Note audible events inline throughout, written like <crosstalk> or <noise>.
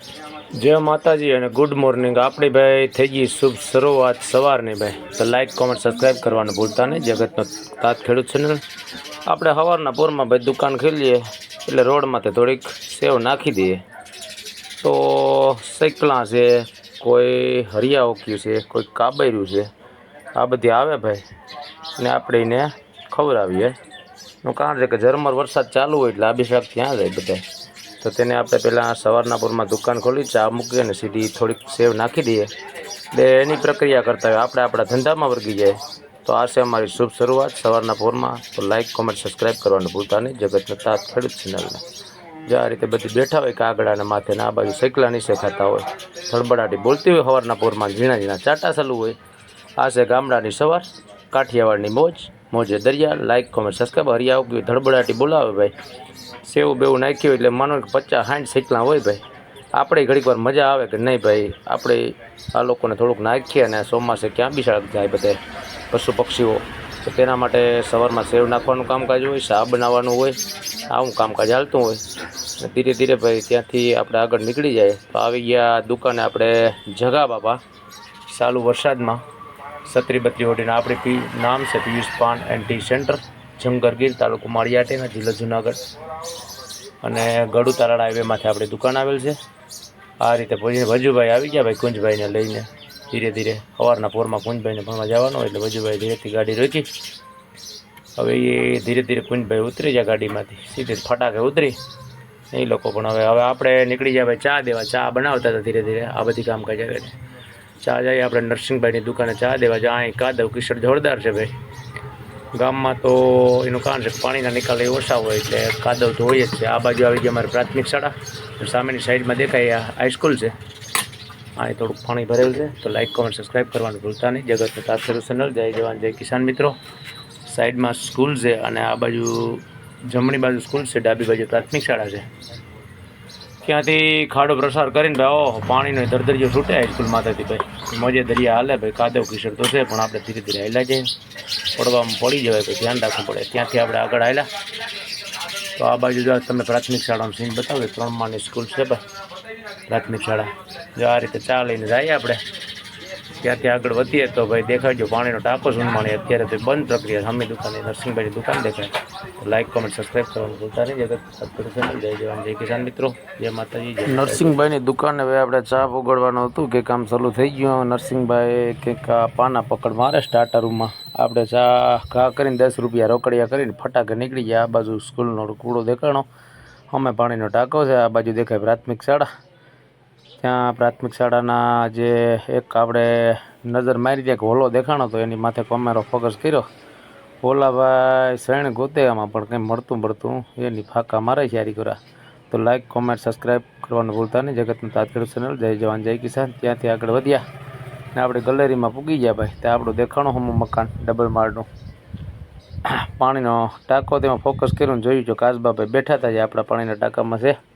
જય માતાજી અને ગુડ મોર્નિંગ આપણી ભાઈ થઈ ગઈ શુભ શરૂઆત સવારની ભાઈ. તો લાઈક કોમેન્ટ સબસ્ક્રાઈબ કરવાનું ભૂલતા નહીં. જગતનો તાત ખેડૂત ચેનલ આપણે સવારના પૂરમાં ભાઈ દુકાન ખોલીએ, એટલે રોડમાંથી થોડીક સેવ નાખી દઈએ. તો સૈકલા છે, કોઈ હરિયા ઓક્યું છે, કોઈ કાબૈર્યું છે. આ બધી આવે ભાઈ. ને આપણે એને ખવડાવીએ. નું કારણ છે કે ઝરમર વરસાદ ચાલુ હોય એટલે આ બી શાક ત્યાં જાય બધા તો તેને આપણે પહેલાં સવારના પૂરમાં દુકાન ખોલી, ચા મૂકીએ અને સીધી થોડીક સેવ નાખી દઈએ. એટલે એની પ્રક્રિયા કરતા હોય, આપણે આપણા ધંધામાં વર્ગી જાય. તો આ છે અમારી શુભ શરૂઆત સવારના પૂરમાં. તો લાઇક કોમેન્ટ સબસ્ક્રાઈબ કરવાનું ભૂલતા નહીં. જગતના તાત ખેડૂત ચેનલને જે આ રીતે બધી બેઠા હોય કાગડાના માથે ને બાજુ સૈકલા નીચે ખાતા હોય, થડબડાટી બોલતી હોય, સવારના પૂરમાં ઝીણા ઝીણા ચાટા ચાલુ હોય. આ છે ગામડાની સવાર, કાઠિયાવાડની મોજ. મોજે દરિયા લાઇક કોમેન્ટ સબસ્ક્રાઈબ હરિયા ઉગવી ધડબડાટી બોલાવે ભાઈ. સેવું બેવું નાખ્યું એટલે માનો કે પચાસ, સાઠ સૈકલા હોય ભાઈ. આપણે ઘડીક વાર મજા આવે કે નહીં ભાઈ? આપણે આ લોકોને થોડુંક નાખીએ અને ચોમાસે ક્યાં બી સળગ જાય બધે પશુ પક્ષીઓ. તો તેના માટે સવારમાં સેવ નાખવાનું કામકાજ હોય શા બનાવવાનું હોય, આવું કામકાજ ચાલતું હોય. અને ધીરે ધીરે ભાઈ ત્યાંથી આપણે આગળ નીકળી જાય. તો આવી ગયા દુકાને આપણે જગા બાપા, ચાલુ વરસાદમાં. સત્રી બત્રી ઓઢીને આપણે પી નામ છે Piyush Paan and tea center Jangargir તાલુકો માળિયાટીના, જિલ્લો જુનાગઢ. અને ગળુ તારાળા હાઈવેમાંથી આપણી દુકાન આવેલ છે. આ રીતે ભજુભાઈ આવી ગયા ભાઈ, કુંજભાઈને લઈને ધીરે ધીરે સવારના પોરમાં કુંજભાઈને ભણવા જવાનું એટલે વજુભાઈ ધીરેથી ગાડી રોકી. હવે એ ધીરે ધીરે કુંજભાઈ ઉતરી જાય ગાડીમાંથી, સીધી ફટાકે ઉતરી. એ લોકો પણ હવે હવે આપણે નીકળી જાય ભાઈ ચા દેવા, ચા બનાવતા હતા ધીરે ધીરે, આ બધી કામકાજ આવે છે. ચા જઈએ આપણે નરસિંહભાઈની દુકાને ચા દેવા જાય. અહીં કાદવ કિશોર જોરદાર છે ભાઈ. ગામમાં તો એનું કારણ છે પાણીના નિકાલ એ ઓછા હોય એટલે કાદવ તો હોય જ છે. આ બાજુ આવી ગઈ અમારી પ્રાથમિક શાળા. સામેની સાઈડમાં દેખાય આ હાઈસ્કૂલ છે. અહીં થોડુંક પાણી ભરેલ છે. તો લાઇક કોમેન્ટ સબસ્ક્રાઈબ કરવાનું ભૂલતા નહીં. જગતનું તાત્સરું ચેનલ જય જવાન, જય કિસાન મિત્રો. સાઈડમાં સ્કૂલ છે અને આ બાજુ જમણી બાજુ સ્કૂલ છે. ડાબી બાજુ પ્રાથમિક શાળા છે. ત્યાંથી ખાડો પ્રસાર કરીને ભાઈ ઓહો પાણીનો દરદરિયો છૂટે હાઈસ્કૂલમાંથી ભાઈ મજે દરિયા હાલે, ભાઈ કાદવ કિશોર તો છે, પણ આપણે ધીરે ધીરે હાલ્યા જઈએ. પડવામાં પડી જવાય તો ધ્યાન રાખવું પડે. ત્યાંથી આપણે આગળ હાલ્યા. તો આ બાજુ જો તમે પ્રાથમિક શાળાનું સીન બતાવો ત્રણ માળની સ્કૂલ છે, ભાઈ. પ્રાથમિક શાળા. જો આ રીતે ચા લઈને જઈએ આપણે. ત્યાંથી આગળ વધીએ તો ભાઈ દેખાડજો, પાણીનો ટાંકો સુનમાણી અત્યારે તો બંધ પ્રક્રિયા સામે દુકાને નરસિંહભાઈની દુકાન દેખાય. લાઈક કોમેન્ટ સબસ્ક્રાઈબ કરવાનું ભૂલતા નહીં. જગત જય જવાન, જય કિસાન મિત્રો. જય માતાજી નરસિંહભાઈની દુકાને હવે આપણે ચા પોગડવાનું હતું કે કામ ચાલુ થઈ ગયું. નરસિંહભાઈ કંઈક પાના પકડ મારે સ્ટાર્ટરમાં આપણે ચા ઘા કરીને દસ રૂપિયા રોકડિયા કરીને ફટાકે નીકળી ગયા. આ બાજુ સ્કૂલનો કૂડો દેખાણો. અમે પાણીનો ટાંકો છે. આ બાજુ દેખાય પ્રાથમિક શાળા. ત્યાં પ્રાથમિક શાળાના જે એક આપણે નજર મારી કે હોલો દેખાણો તો એની માથે કેમેરો ફોકસ કર્યો. ઓલાભાઈ શરણ ગોતે આમાં, પણ કંઈ મળતું મળતું. એની ફાંકા મારે છે કરા તો લાઈક કોમેન્ટ સબસ્ક્રાઈબ કરવાનું ભૂલતા નહીં. જગતનું તાત્કાલિક ચેનલ જય જવાન, જય કિસાન. ત્યાંથી આગળ વધ્યા. ને આપણે ગેલેરીમાં પૂગી ગયા ભાઈ. ત્યાં આપણું દેખાણું હમું મકાન ડબલ માળનું. પાણીનો ટાંકો તેમાં ફોકસ કર્યું જોયું જો કાસબાભાઈ બેઠા હતા જે આપણા પાણીના ટાંકામાં છે.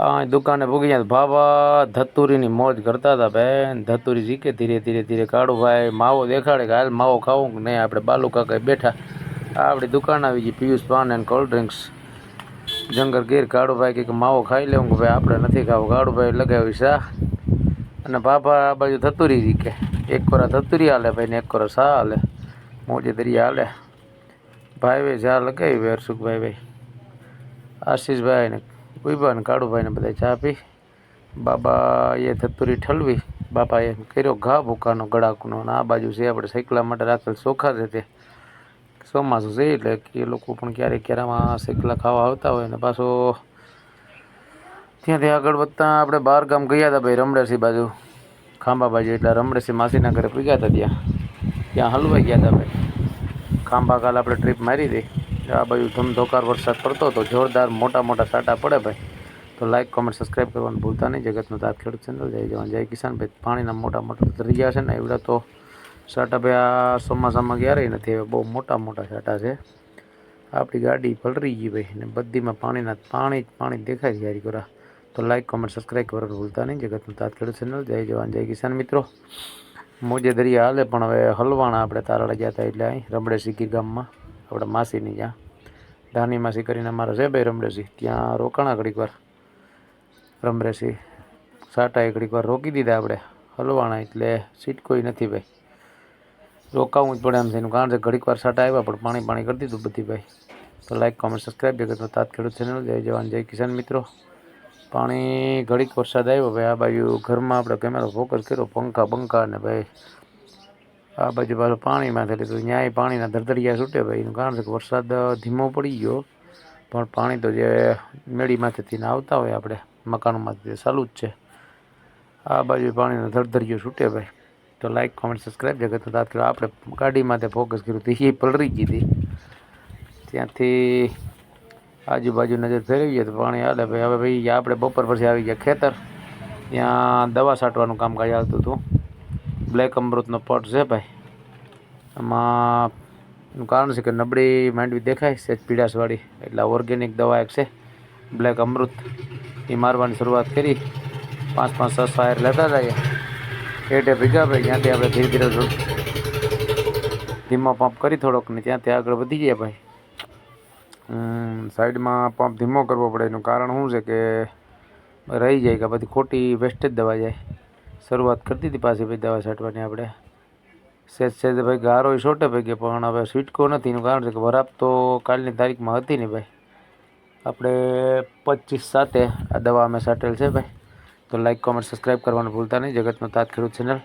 દુકાને ભૂગી જાય ભાવા ધતુરીની મોજ કરતા હતા બેન. ધતુરી જીકે ધીરે ધીરે ધીરે, કાળું ભાઈ, માવો દેખાડે કે હાલ માવો ખાવું કે નહીં? આપણે બાલુ કાકા બેઠા. આપણી દુકાન આવી ગઈ Piyush Paan and cold drinks Jangar Gir Kalubhai કે માવો ખાઈ લેવું કે ભાઈ આપણે નથી ખાવું. કાળુભાઈ લગાવી શા અને ભાભા આ બાજુ ધતુરી જીકે એક કોરા ધતુરી હાલે ભાઈ ને એક કોરા શા હાલે. મોજે દરિયા હાલે. ભાઈ ભાઈ જા લગાવી ભાઈ હરસુખભાઈ ભાઈ. આશીષભાઈ ને ઊભા અને કાળુભાઈને બધા ચા પી. બાબા એ ધતુરી ઠલવી. બાપાએ કર્યો, ઘા ભૂકાનો ગળાકનો. અને આ બાજુ છે આપણે સાયકલા માટે રાખેલ ચોખા છે તે ચોમાસું છે એટલે એ લોકો પણ ક્યારેક ક્યારેમાં સાયકલા ખાવા આવતા હોય ને પાછો ત્યાંથી આગળ વધતા આપણે બહાર ગામ ગયા હતા ભાઈ રમડેસી બાજુ. ખાંભા બાજુ એટલે રમડેસી માસીના ઘરે પૂગ્યા હતા ત્યાં. ત્યાં હલવાઈ ગયા હતા ભાઈ. ખાંભા કાલ આપણે ટ્રીપ મારી હતી. આ બાજુ ધમધોકાર વરસાદ પડતો હતો. જોરદાર મોટા મોટા સાટા પડે ભાઈ. તો લાઇક કોમેન્ટ સબસ્ક્રાઈબ કરવાનું ભૂલતા નહીં. જગતનું તાત ખેડૂત ચેનલ. જય જવાન, જય કિસાન. ભાઈ, પાણીના મોટા મોટા દરિયા છે ને, એવડા તો સાટા ભાઈ આ ચોમાસામાં ક્યારેય નથી. હવે બહુ મોટા મોટા સાટા છે. આપણી ગાડી પલરી ગઈ ભાઈ ને બધીમાં પાણીના પાણી જ પાણી દેખાય છે યારી કોરા તો લાઇક કોમેન્ટ સબસ્ક્રાઈબ કરવાનું ભૂલતા નહીં. જગતનું તાત ખેડૂત ચેનલ. જય જવાન, જય કિસાન મિત્રો. મોજે દરિયા હાલે, પણ હવે હલવાણા આપણે તારાળા ગયા હતા એટલે અહીં રમડે સિક્કી ગામમાં. આપણે માસીની જ્યાં. ધાની માસી કરીને અમારા છે ભાઈ રમડેસી ત્યાં રોકાણા ઘડીક વાર. રમરેસી સાટા ઘડીક વાર રોકી દીધા આપણે. હલવાણા એટલે સીટ કોઈ નથી ભાઈ. રોકાવું જ પડે એમ છે કારણ છે ઘડીક વાર સાટા આવ્યા પણ પાણી પાણી કરી દીધું બધી ભાઈ. તો લાઈક કોમેન્ટ સબસ્ક્રાઈબ જગતનો તાત ખેડૂત ચેનલ જય જવાન, જય કિસાન મિત્રો. પાણી ઘડીક વરસાદ આવ્યો ભાઈ. આ બાજુ ઘરમાં આપણે કેમેરો ફોકસ કર્યો, પંખા બંખા ને ભાઈ. આ બાજુ પાછું પાણીમાં થયેલું તો ન્યાય પાણીના ધરધરિયા છૂટે ભાઈ. એનું કારણ છે કે વરસાદ ધીમો પડી ગયો. પણ પાણી તો જે મેળીમાંથી આવતા હોય આપણે મકાનોમાંથી ચાલુ જ છે. આ બાજુ પાણીનો ધરધરિયો છૂટે ભાઈ. તો લાઈક કોમેન્ટ સબસ્ક્રાઈબ જગત તાત કર્યો આપણે ગાડીમાંથી ફોકસ કર્યું હતું. એ પલરી ગઈ ત્યાંથી આજુબાજુ નજર ફેરવીએ તો પાણી હાલે ભાઈ. હવે ભાઈ, આપણે બપોર પછી આવી ગયા ખેતર. ત્યાં દવા છાંટવાનું કામકાજ આવતું હતું. બ્લેક અમૃતનો પોટ છે ભાઈ. એનું કારણ છે કે નબળી માંડવી દેખાય છે પીડાશવાળી એટલે ઓર્ગેનિક દવા એક છે બ્લેક અમૃત. એ મારવાની શરૂઆત કરી. પાંચ પાંચ છ ફાયર લેતા જઈએ. એટલે ભીગા ભાઈ, ત્યાંથી આપણે ધીરે ધીરે ધીમો પંપ કરી થોડોક ને ત્યાંથી આગળ વધી ગયા ભાઈ. સાઈડમાં પંપ ધીમો કરવો પડે. એનું કારણ શું છે કે રહી જાય કે બધી ખોટી વેસ્ટેજ દવા જાય. શરૂઆત કરી હતી પાછી ભાઈ દવા છાંટવાની આપણે. સેજ સેજ ભાઈ ગારો છોટે ભાઈ પણ હવે સ્વીટકો નથી, એનું કારણ છે કે વરાપ તો કાલની તારીખમાં હતી નહીં ભાઈ. આપણે પચીસ સાતે આ દવા અમે છાંટેલ છે ભાઈ. તો લાઈક કોમેન્ટ સબસ્ક્રાઈબ કરવાનું ભૂલતા નહીં, જગતનો તાત ખેડૂત ચેનલ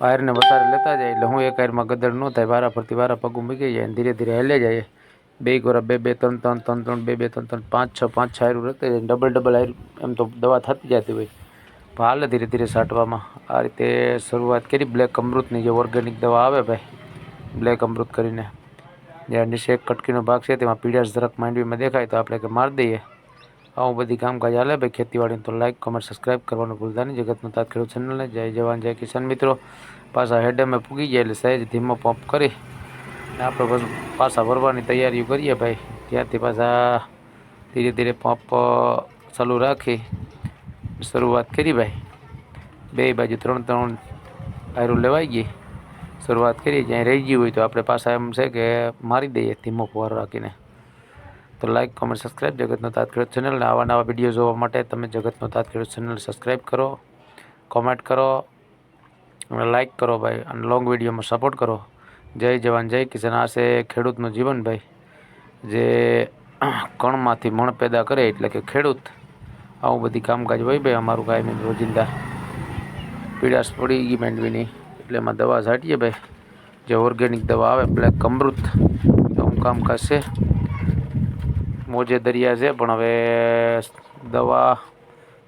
વાયરને વધારે લેતા જાય એટલે હું એક વાયરમાં ગદર ન થાય, વારા ફરતી વારા પગું મૂકી જાય અને ધીરે ધીરે હેલે જાય. બે ગોરા, બે બે, ત્રણ ત્રણ ત્રણ ત્રણ, બે બે, ત્રણ ત્રણ, પાંચ, છ પાંચ છ આયરું રહેતા ડબલ ડબલ આયરું, એમ તો દવા થતી જતી હોય. હાલે ધીરે ધીરે છાંટવામાં આ રીતે શરૂઆત કરી. બ્લેક અમૃતની જે ઓર્ગેનિક દવા આવે ભાઈ, બ્લેક અમૃત કરીને જે નીચે કટકીનો ભાગ છે, તેમાં પીડાશ જરાક માંડવીમાં દેખાય તો આપણે કે મારી દઈએ. આવું બધી કામકાજ હાલે ભાઈ. ખેતીવાડીને તો લાઇક કમેન્ટ સબસ્ક્રાઈબ કરવાનું ભૂલતા નહીં. જગતનું તાત ખેડૂત ચેનલને જય જવાન, જય કિસાન મિત્રો. પાછા હેડમે પૂગી જાય એટલે સહેજ ધીમો પંપ કરી ને આપણે બસ પાછા ભરવાની તૈયારીઓ કરીએ ભાઈ. ત્યાંથી પાછા ધીરે ધીરે પંપ ચાલુ રાખી. શરૂઆત કરી ભાઈ. બે બાજુ ત્રણ ત્રણ આયરું લેવાઈ ગઈ. શરૂઆત કરી, જ્યાં રહી ગયું હોય તો આપણે પાછા એમ છે કે મારી દઈએ ધીમો ફુવારો રાખીને. તો લાઇક કોમેન્ટ સબસ્ક્રાઈબ જગતનો તાત ખેડૂત ચેનલને આવા નવા વીડિયો જોવા માટે તમે જગતનો તાત ચેનલ સબસ્ક્રાઈબ કરો કોમેન્ટ કરો, અને લાઇક કરો ભાઈ, અને લોંગ વિડીયોમાં સપોર્ટ કરો. જય જવાન, જય કિસાન. આ છે ખેડૂતનું જીવન ભાઈ. જે કણમાંથી મણ પેદા કરે એટલે કે ખેડૂત આવું બધી કામકાજ હોય ભાઈ અમારું કાયમી રોજિંદા. પીડાશ પડી ગઈ માંડવીની. એટલે એમાં દવા છાંટીએ ભાઈ. જે ઓર્ગેનિક દવા આવે બ્લેક અમૃત. એવું કામકાજ છે. મોજે દરિયા છે, પણ હવે દવા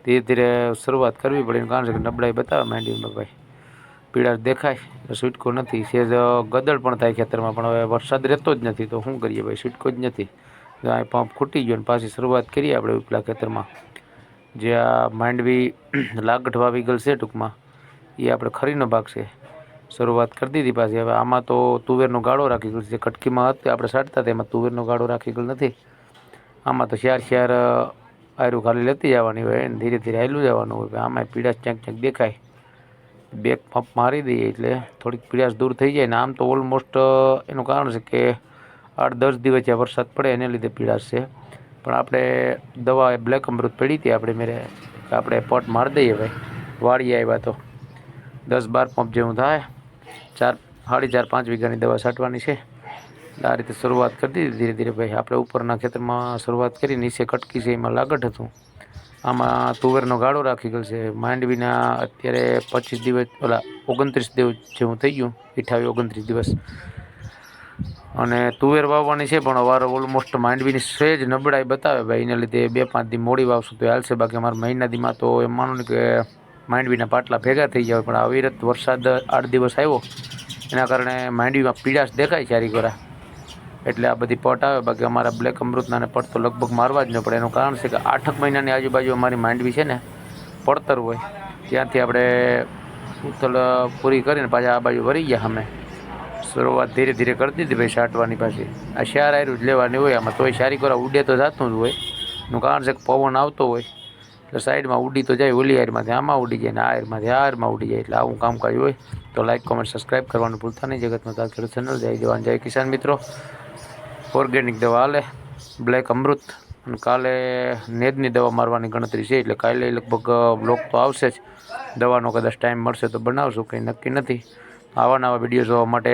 ધીરે ધીરે શરૂઆત કરવી પડે. કારણ કે નબળાઈ બતાવે માંડવીમાં ભાઈ. પીડા દેખાય છૂટકો નથી. સેજ ગદળ પણ થાય ખેતરમાં, પણ હવે વરસાદ રહેતો જ નથી. તો શું કરીએ ભાઈ, છૂટકો જ નથી. આ પંપ ખૂટી ગયો ને પાછી શરૂઆત કરીએ આપણે ઉપલા ખેતરમાં. જે આ માંડવી <clears throat> લાગઠ વાવી ગયેલ છે ટૂંકમાં, એ આપણે ખરીનો ભાગ છે. શરૂઆત કરી દીધી પાછી. હવે આમાં તો તુવેરનો ગાળો રાખી ગયો છે. કટકીમાં હતી, આપણે સાટતા તેમાં તુવેરનો ગાળો રાખી ગયો નથી. આમાં તો શિયાર શિયાર આયરું ખાલી લેતી જવાની હોય ને ધીરે ધીરે હાલું જવાનું હોય. આમાં પીડાશ ક્યાંક ક્યાંક દેખાય. બેક પંપ મારી દઈએ એટલે થોડીક પીડાશ દૂર થઈ જાય ને આમ તો ઓલમોસ્ટ એનું કારણ છે કે આઠ દસ દિવસ જ્યાં વરસાદ પડે, એને લીધે પીડાશ છે. પણ આપણે દવા બ્લેક અમૃત પડી હતી, આપણે મેરે આપણે પોટ મારી દઈએ ભાઈ. વાળી આવ્યા તો દસ બાર પંપ જેવું થાય. ચાર, સાડી ચાર પાંચ વીઘાની દવા છાંટવાની છે. આ રીતે શરૂઆત કરી દીધી ધીરે ધીરે ભાઈ. આપણે ઉપરના ખેતરમાં શરૂઆત કરી, નીચે કટકી છે, એમાં લાગટ હતું. આમાં તુવેરનો ગાળો રાખી ગયો છે. માંડવીના અત્યારે પચીસ દિવસ, ઓલા ઓગણત્રીસ દિવસ જેવું થઈ ગયું. અઠાવીસ ઓગણત્રીસ દિવસ. અને તુવેર વાવવાની છે, પણ વારો ઓલમોસ્ટ માંડવીની સહેજ નબળાઈ બતાવે ભાઈ. એને લીધે બે, પાંચ દી મોડી વાવશું તો હાલશે. બાકી અમારા મહિના દીમાં તો એમ માનો ને કે માંડવીના પાટલા ભેગા થઈ જાય, પણ અવિરત વરસાદ આઠ દિવસ આવ્યો. એના કારણે માંડવીમાં પીડાશ દેખાય ચારી ગોરા. એટલે આ બધી પટ આવે. બાકી અમારા બ્લેક અમૃતનાને પટ તો લગભગ મારવા જ ન પડે. એનું કારણ છે કે આઠક મહિનાની આજુબાજુ અમારી માંડવી છે ને, પડતર હોય. ત્યાંથી આપણે ઉથલ પૂરી કરીને પાછા આ બાજુ વળી ગયા અમે. શરૂઆત ધીરે ધીરે કરી દીધી ભાઈ, છાંટવાની પાછી. આ શાર આયરું જ લેવાની હોય આમાં તોય સારી કોરા ઉડે તો જતું જ હોય. એનું કારણ છે કે પવન આવતો હોય, એટલે સાઈડમાં ઉડી તો જાય, ઓલી આયરમાંથી આમાં ઉડી જાય ને આ આયરમાંથી આ આયરમાં ઉડી જાય, એટલે આવું કામકાજ હોય. તો લાઈક કોમેન્ટ સબસ્ક્રાઈબ કરવાનું ભૂલતા નહીં. જગતમાં તાર ખેડૂત ચેનલ જય જવાન, જય કિસાન મિત્રો. ઓર્ગેનિક દવા હાલે બ્લેક અમૃત, અને કાલે નેદની દવા મારવાની ગણતરી છે, એટલે કાલે લગભગ બ્લોક તો આવશે જ. દવાનો કદાચ ટાઈમ મળશે તો બનાવશું, કંઈ નક્કી નથી. આવા નવા વીડિયો જોવા માટે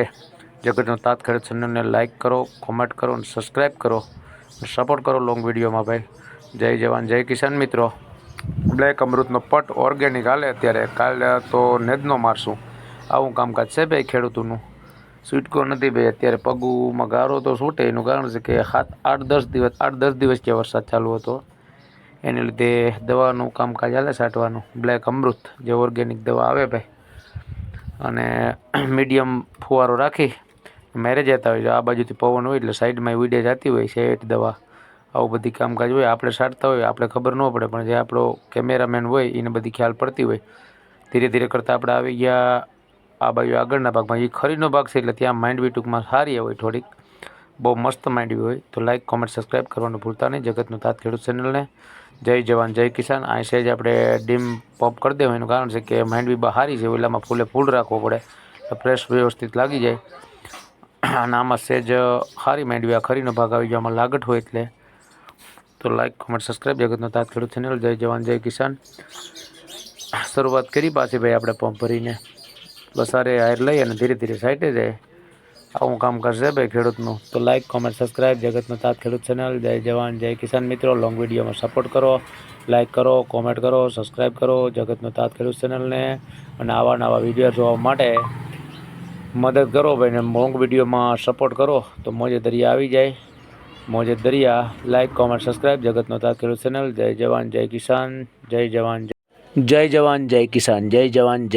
જગતનો તાત ખરે ચેનલને લાઇક કરો કોમેન્ટ કરો અને સબસ્ક્રાઈબ કરો. સપોર્ટ કરો લોંગ વિડીયોમાં ભાઈ. જય જવાન, જય કિસાન મિત્રો. બ્લેક અમૃતનો પટ ઓર્ગેનિક હાલે અત્યારે. કાલે તો નેદનો મારશું. આવું કામકાજ છે ભાઈ ખેડૂતોનું? સ્વીટકો નથી ભાઈ. અત્યારે પગુમાં ગારો તો છૂટે. એનું કારણ છે કે સાત, આઠ, દસ દિવસ, આઠ, દસ દિવસ જે વરસાદ ચાલુ હતો, એને લીધે દવાનું કામકાજ હાલે છાંટવાનું બ્લેક અમૃત જે ઓર્ગેનિક દવા આવે ભાઈ. અને મીડિયમ ફુવારો રાખી મેરેજ જતા હોય છે. આ બાજુથી પવન હોય એટલે સાઈડમાં ઉડે જતી હોય છે એટ દવા, આવું બધી કામકાજ હોય, આપણે સાટતા હોય, આપણે ખબર ન પડે, પણ જે આપણો કેમેરામેન હોય, એને બધી ખ્યાલ પડતી હોય. ધીરે ધીરે કરતાં આપણે આવી ગયા આ બાજુ આગળના ભાગમાં. એ ખરીનો ભાગ છે એટલે ત્યાં માંડવી ટૂંકમાં સારી હોય થોડીક. બહુ મસ્ત માંડવી હોય. તો લાઈક કોમેન્ટ સબસ્ક્રાઈબ કરવાનું ભૂલતા નહીં. જગતનું તાત ખેડૂત ચેનલને જય જવાન, જય કિસાન. આ સહેજ આપણે ડીમ પોપ કરી દેવું, એનું કારણ છે કે માંડવી બહાર છે, ઓલામાં ફૂલે ફૂલ રાખવો પડે ફ્રેશ વ્યવસ્થિત લાગી જાય. અને આમાં સહેજ સારી માંડવી, આ ખરીનો ભાગ આવી જાય આમાં લાગટ હોય એટલે. તો લાઈક કોમેન્ટ સબસ્ક્રાઈબ જગતનો તાત ખેડૂત ચેનલ જય જવાન, જય કિસાન. શરૂઆત કરી પાછી ભાઈ આપણે પંપ ભરીને. બસારે હાર લઈ અને ધીરે ધીરે સાઈડે જાય. આવું કામ કરશે ભાઈ ખેડૂતનું. તો લાઈક કોમેન્ટ સબસ્ક્રાઈબ જગતનો તાત ખેડૂત ચેનલ જય જવાન, જય કિસાન મિત્રો. લોંગ વિડીયોમાં સપોર્ટ કરો લાઈક કરો કોમેન્ટ કરો સબસ્ક્રાઈબ કરો જગતનો તાત ખેડૂત ચેનલને અને આવા નવા વીડિયો જોવા માટે મદદ કરો ભાઈ ને લોંગ વિડીયોમાં સપોર્ટ કરો. તો મોજે દરિયા આવી જાય. મોજે દરિયા. લાઈક કોમેન્ટ સબસ્ક્રાઈબ જગતનો તાત ખેડૂત ચેનલ જય જવાન, જય કિસાન, જય જવાન જય જવાન, જય કિસાન, જય જવાન, જય